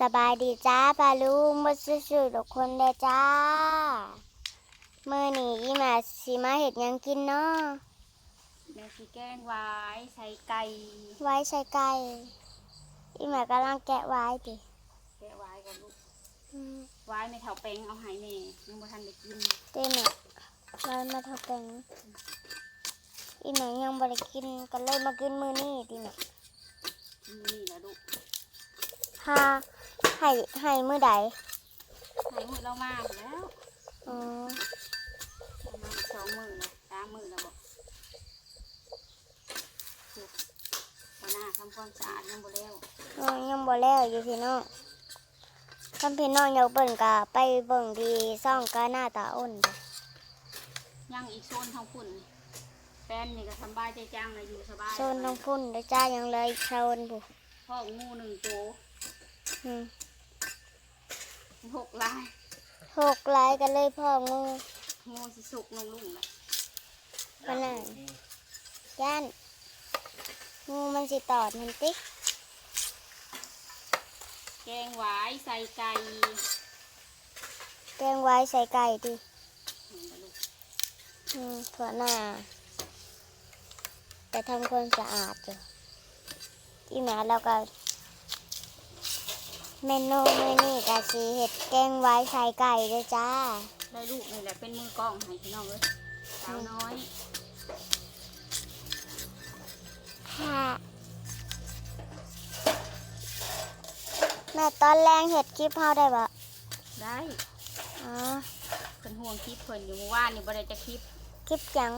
สบายดีจ้าปลาลุงมาสู้ๆทุกคนเลยจ้ามื่อนี้อีแม่สิมาเห็ดหยังกินเนาะแม่สีแกงไว้ใส่ไก่ไว้ใส่ไก่อีแม่กำลังแกะไว้ดิแกะไว้กับลูกอืมไว้ไม่เท่าแป้งเอาใหายแม่ยังบ่ทันได้กินเต้แม่ไว้มาทำเป็นอีแม่ยังบ่ได้กินก็เลยมากินมื้อนี้ดิแม่กินนี่แหละลูกถ้า ให้ให้มื้อใดใหายมือเรามาแล้วอ๋อประมาณสองมือแล้วสามมือแล้วบอกสุกวันหน้าทำความสะอาดยังบ่แล้วน้องยังบ่แล้วอยู่พี่น้องท่านพี่น้องอยากเบิ่งก็ไปเบิ่งที่ซ่องกาหน้าตาอ้นเด้อยังอีกโซนทางฝุ่นนี่แป้นนี่ก็สำบายใจจังเลยอยู่สบายโซนน้องพุ่นเด้อจ้ายังเลยโซนบุพ่องูหนึ่งตัวอืม หกลายหกหลายกันเลยพ่องูงูสิสุกลงลุ่งเลยขนาดย่านงูมันสิตอดมันติแกงไว้ใส่ไก่แกงไว้ใส่ไก่ดิเห็นบ่ลูกอืมถั่วหน้า แต่ทำความสะอาดอยู่ที่แม่เราก็ เมนูมื้อนี้ก็สิเห็ดแกงไว้ใส่ไก่เด้อจ้า ได้ลูกนี่แหละเป็นมือกล้องให้พี่น้องเลยสาวน้อยค่ะแม่ตอนแรงเห็ดคลิปเฮาได้บ่ได้อ๋อเป็นห่วงคลิปเพิ่นอยู่เมื่อวานนี่บ่ได้จะคลิปคลิปหยัง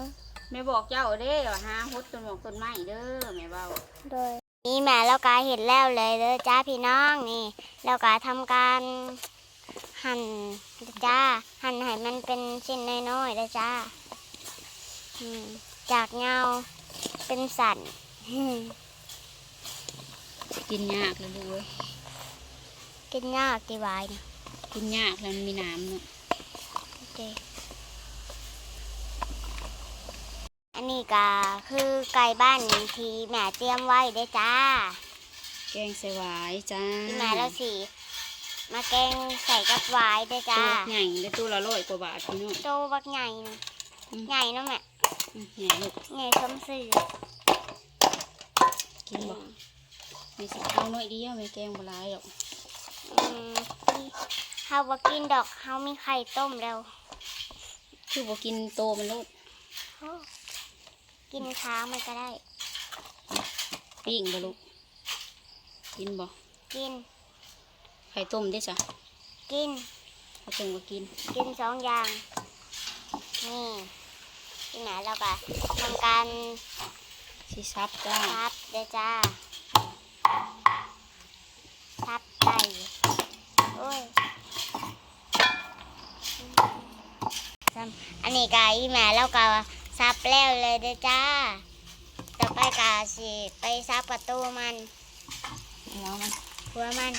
แม่บอกเจ้าเด้อหาฮดต้นหมอกต้นไม้เด้อแม่เบาโดย นี่แม่เราก็เห็นแล้วเลยเด้อจ้าพี่น้องนี่เราก็ทำการหั่นจ้าหั่นให้มันเป็นชิ้นน้อยๆเด้อจ้าอืมจากเงาเป็นสันอืมกินยากเลยลูกเอ้ยกินยากกี่วายนะกินยากแล้วมันมีน้ำเนาะโอเคอั นนี้ก็คือไก่บ้านที่แม่เตรียมไว้เด้อจ้า แกงใส่หวายจ้าที่แม่เราสีมาแกงใส่กับหวายเด้อตัจ้าวใหญ่ได้ตัวละร้อยกว่าบาทพี่น้องโตบักใหญ่นะอืมใหญ่เนาะแม่อืมใหญ่ลูกใหญ่สมสื่อกินบ่มีสิเอาน้อยเดียวแม่แกงบ่หลายหรอกอืมเฮาบ่กินดอกเฮามีไข่ต้มแล้ว คือบ่กินโตมันลูกโอ้ กินค้างมันก็ได้ ปิ้งบ่ลูก กินบ่ กิน ไข่ต้มได้จ้ะกินเขาต้มก็กิน กินสองอย่าง นี่ที่ไหนเราก็ทำการสิซับจ้าซับเด้อจ้าซับไก่โอ้ยซ้ำอันนี้ก็อีแม่เราก็ ซับแล้วเลยเด้อจ้า ต่อไปก็สิไปซับประตูมันหัวมันหัวมัน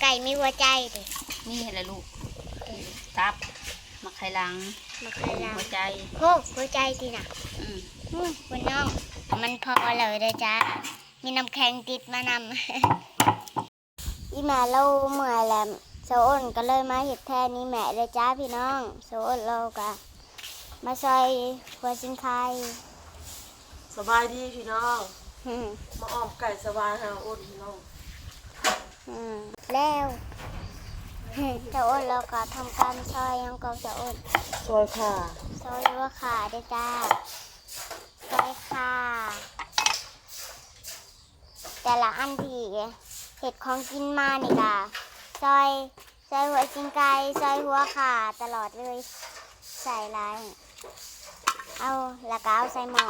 ไก่มีหัวใจดินี่แหละลูกตับมักไข่หลังมาเคยลาหัวใจโอ้หัวใจดีนะอืมอุ้ยคุณน้อง มันพอเลยเด้อจ้า มีน้ำแข็งติดมานำอีแม่เราเมื่อยแหล้วโซอ้นก็เลยมาเห็ดแทนนี่แม่เลยจ้าพี่น้องโซอ้นเราก็ มาซอยหัวสิงไข่สบายดีพี่น้อง อืมมาอ้อมไก่สบายหาอ้นพี่น้องอืมแล้วเจ้าอ้นเราก็ทำการซอยยังก็เจ้าอ้นซอยค่ะซอยหัวขาเด้อจ้าซอยขาแต่ละอันที่เห็ดของกินมานี่กะซอยซอยหัวจิงไก่ซอยหัวขาตลอดเลย ใส่ลาย เอาแล้วก็เอาใส่หม้อ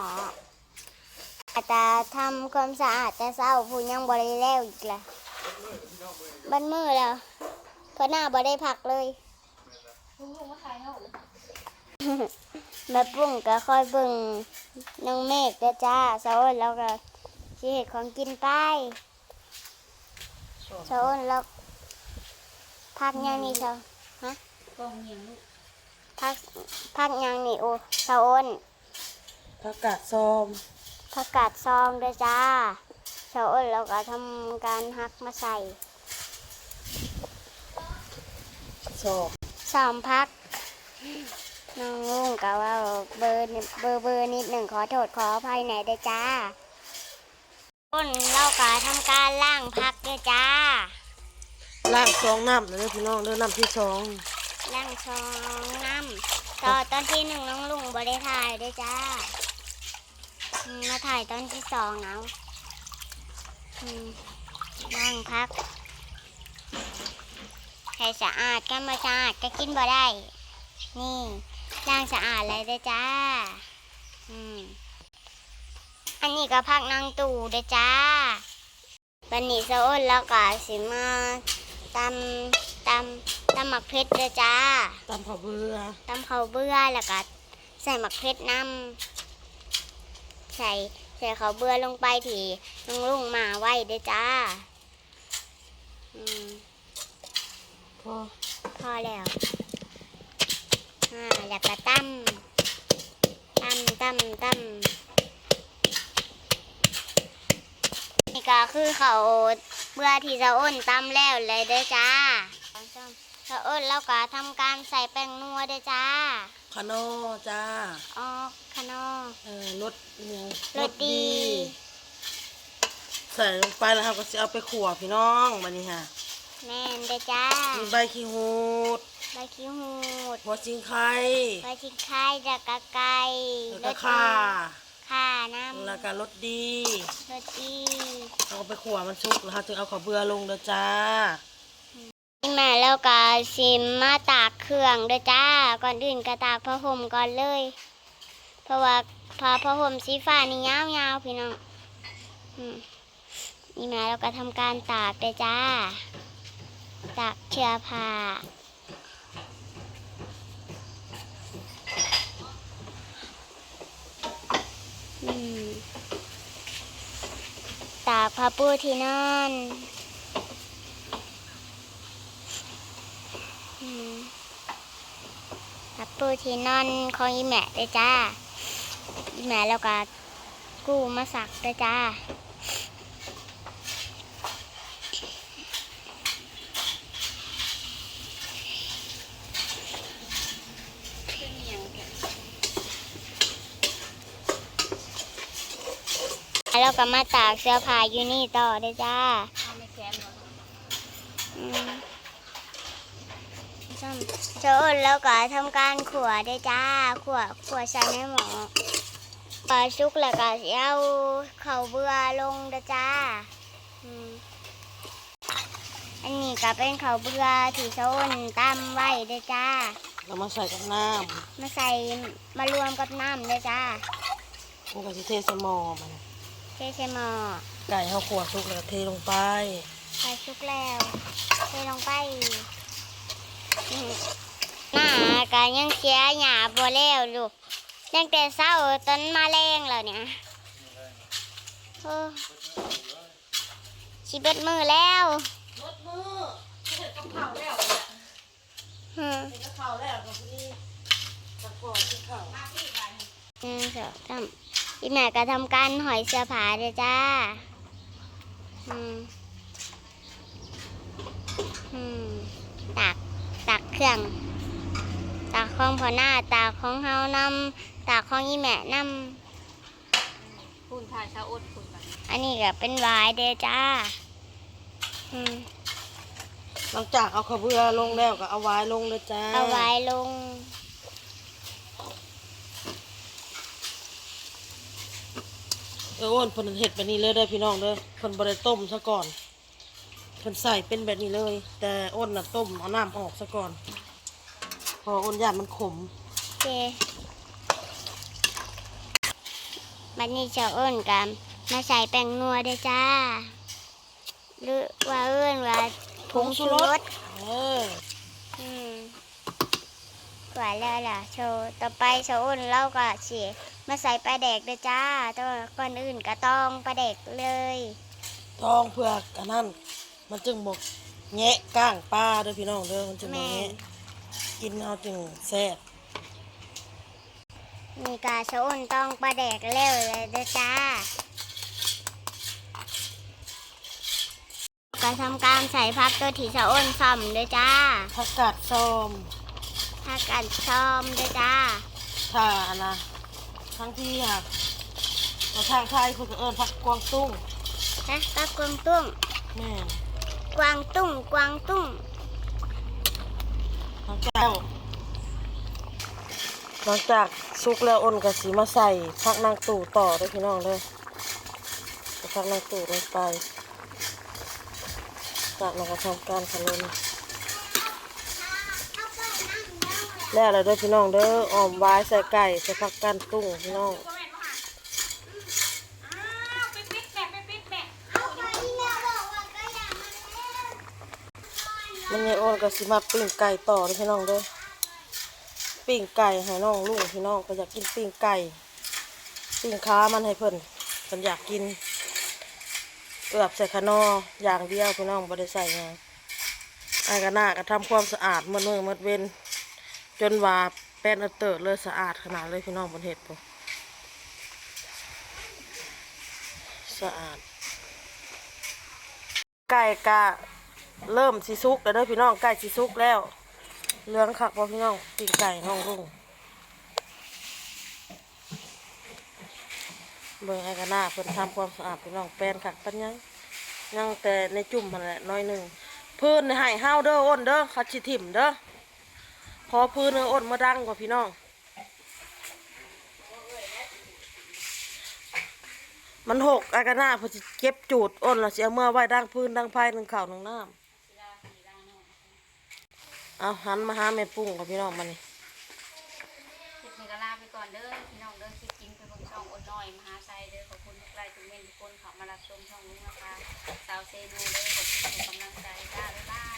อาจจะทำความสะอาดแต่เศร้าผู้ยังบริแล้วอีกละบันมือแล้วเพราะหน้าบ่ได้ผักเลยแม่ปุ้งก็ค่อยเบิ่งน้องเมฆเด้อจ้าเสาแล้วก็สิเฮ็ดของกินไปเสาแล้วพักยังนี่เสาร์กองเงียงลูก พักพักหยังนี่โอ้เสาร์ผักกาดซอมผักกาดซองเด้อจ้าเสาอ้นเราก็ทำการฮักมาใส่ชอบสามพักน้องลุงก็ว่าเบอร์นิเบอร์เบอร์นิดหนึ่งขอโทษขออภัยหน่อยด้วยจ้าอ้นเราก็ทำการล่างพักด้วยจ้า ล่างสองน้ำนะเด้อพี่น้องเด้อน้ำที่สอง ล่างสองน้ำต่อตอนที่หนึ่งน้องลุงบได้ถ่ายด้วยจ้า มาถ่ายตอนที่สองเอาอืมล่งพักให้สะอาดกันมาสะอาดก็กินบ่ได้ นี่ล้างสะอาดเลยเด้อจ้า อืม อันนี้ก็พักนางตู่เด้อจ้าบันนี้สะอ้นแล้วก็สิมาตำตำ ตำหมักเพชรเด้อจ้าตามข้าวเบื่อตำข้าวเบื่อแล้วก็ใส่หมักเพชรน้ำใส่ใส่ข้าวเบื่อลงไปที่ลุงลุงมาไว้เด้อจ้าอืมพอพอแล้วอ่าแล้วก็ตั้มตั้มตั้มตั้มนี่ก็คือเขาเบื่อที่จะอ้นตั้มแล้วเลยเด้อจ้า จะอ้นแล้วก็ทำการใส่แป้งนัวเด้อจ้าขนอจ้าออกขนอเออรสเนี่ยรสดี ใส่ลงไปแล้วเราก็จะเอาไปขั่วพี่น้องมานี่ฮะแม่นเด้อจ้ามีใบขี้หูดใบขี้หูดหัวจิงไข่ใบชิงไข่แล้วก็ไก่แล้วก็ข่าข่าน้ำแล้วก็รสดีรสดีเราก็ไปขั่วมันสุกแล้วเราถึงเอาข้าวเบื่อลงเด้อจ้า แม่แล้วก็ซิมมาตากเครื่องเด้อจ้า ก่อนอื่นก็ตากผ้าห่มก่อนเลย เพราะว่าผ้าผ้าห่มสีฟ้านี่ยาวๆพี่น้องมนี่แม่แล้วก็ทำการตากเด้อจ้า ตากเชือผ้าตากผ้าปูที่นอน อืมตับ ปูที่นอนของอีแม่เลยจ้า อีแม่แล้วก็กู้มาสักเลยจ้าแล้วก็มาตากเสื้อผ้าอยู่นี่ต่อเลยจ้า เอาไม่แค้นบ่ อืม ซ้ำเจ้าอ้นแล้วก็ทำการขัวได้วยจ้าขัวขัวใส่ในหม้อปลาชุกแล้วก็สิเอาข้าวเบื่อลงเด้อจ้าอืมอันนี้ก็เป็นข้าวเบื่อที่เจ้าอ้นตั้มไว้เด้อจ้าเรามาใส่กับน้มาใส่มารวมกับน้ำเด้อจ้าำมันก็จะเทใส่หม้อมันเทใส่หม้อไก่เขาขั่วสุกแล้วเทลงไปใส่ชุกแล้วเทลงไปอืม หน้าก็ยังเสียหยาบัวแล้วลูกตั้งแต่เศร้าจนมาแรงแล้วเนี่ยโอ้ชีเบ็ดมือแล้วรถมือเห็ดกับข้าวแล้วอืมเห็ดกับข้าวแล้วกับพี่ตะกอนที่ข้าวหนึ่งสองสามพี่แม่ก็ทำการหอยเสื้อผ้าเด้อจ้า อืม อืมตักตัก เครื่องตักของพ่อหน้าตักของเฮานำตักของอีแม่นำคุณถ่ายชาอดคุณบัดอันนี้ก็เป็นหวายเด้อจ้าอืมหลังจากเอาข้าวเบื่อลงแล้วก็เอาไว้ลงเลยจ้าเอาไว้ลง เอออ้วนเพิ่นเห็ดแบบนี้เลยเด้อพี่น้องเด้อเพิ่นบ่ได้ต้มซะก่อน เพิ่นใส่เป็นแบบนี้เลย แต่อ้นน่ะต้มเอาน้ำออกซะก่อนเพออ้นย่านมันขมโอเคบันนี้เจ้าเอิ้นกันมาใส่แป้งนัวเด้อจ้า หรือว่าเอิ้นว่าผงชูรสเอออืมกว่าแล้วล่ะโชว์ต่อไปเจ้าเอิ้นเราก็สิมาใส่ปลาแดกเด้อจ้าแต่ว่าก่อนอื่นก็ต้องปลาแดกเลยต้องเพื่ออันนั้น มันจึงบอกแงะก้างปลาเด้อพี่น้องเด้อมันจึงบอกแม่แงะกินเอาจึงแซ่บนี่กาโซนต้องปลาแดกเร็วเลยเด้อจ้าก็ทำการใส่พักตัวที่สะอ้นซ่อมด้วยจ้าผักกาดซอมพักกันซ่อมด้วยจ้าถ้าอันนะทั้งที่ค่ะแต่ทางไทยเพิ่นก็เอิ้นผักกวางตุ้งฮะก็กวางตุ้งแม่น กวางตุ้งกวางตุ้งหลังจากหลังจากสุกแล้วอ้นก็สีมาใส่ผักนางตู่ต่อด้วยพี่น้องเลยเอาผักนางตู่ลงไปจากนั้นก็ทำการขลุนแล้วเลยด้อพี่น้องเด้อออมไว้ใส่ไก่ใส่ผักกันตุ้งพี่น้อง มันยังอ้นก็สิมาปิ้งไก่ต่อเด้อพี่น้องเด้อปิ้งไก่ให้น้องลุงพี่น้องก็อยากกินปิ้งไก่ปิ้งค้ามันให้เพิ่นเพิ่นอยากกินเอือบใส่ขนออย่างเดียวพี่น้องบ่ได้ใส่หยังไอ้กะหน้าก็ทำความสะอาดมื้อมือมื้อเว้นจนว่าแป้นเอาเติร์ดเลยสะอาดขนาดเลยพี่น้องบนเห็ดปุ๊สะอาด ไก่กะ เริ่มสิซุกแล้วเด้อพี่น้องไก่สิซุกแล้วเลืองคักบ่อพี่น้องปีกไก่น้องลุงเบิ่งไอ้กะนาเพิ่นทำความสะอาดพี่น้องแป้นคักปันยังยังแต่ในจุ่มมันแหละน้อยหนึ่งพื้นนี่ให้ห้าวเด้ออ้นเด้อเขาสิถิ่มเด้อพอพื้นเนื้ออดมาดังกว่าพี่น้อง มันหกอากาหน้าเพอจะเก็บจูดอ้นเราจะเอาเมื่อไว้ดังพื้นดังไพ่หนึ่งข่าวหนึ่งน้ำ เอาหันมาหาแม่ปุ้งกับพี่น้องมานี่คลิปนี้ก็ลาไปก่อนเด้อพี่น้องเด้อคลิปกินไปเบิ่งช่องอดน้อยมหาไซเด้อขอบคุณทุกไลค์ทุกเมนทุกคนเขามารับชมช่องนี้นะคะสาวเซนูเด้อขอบคุณทุกกำลังใจจ้ายบาย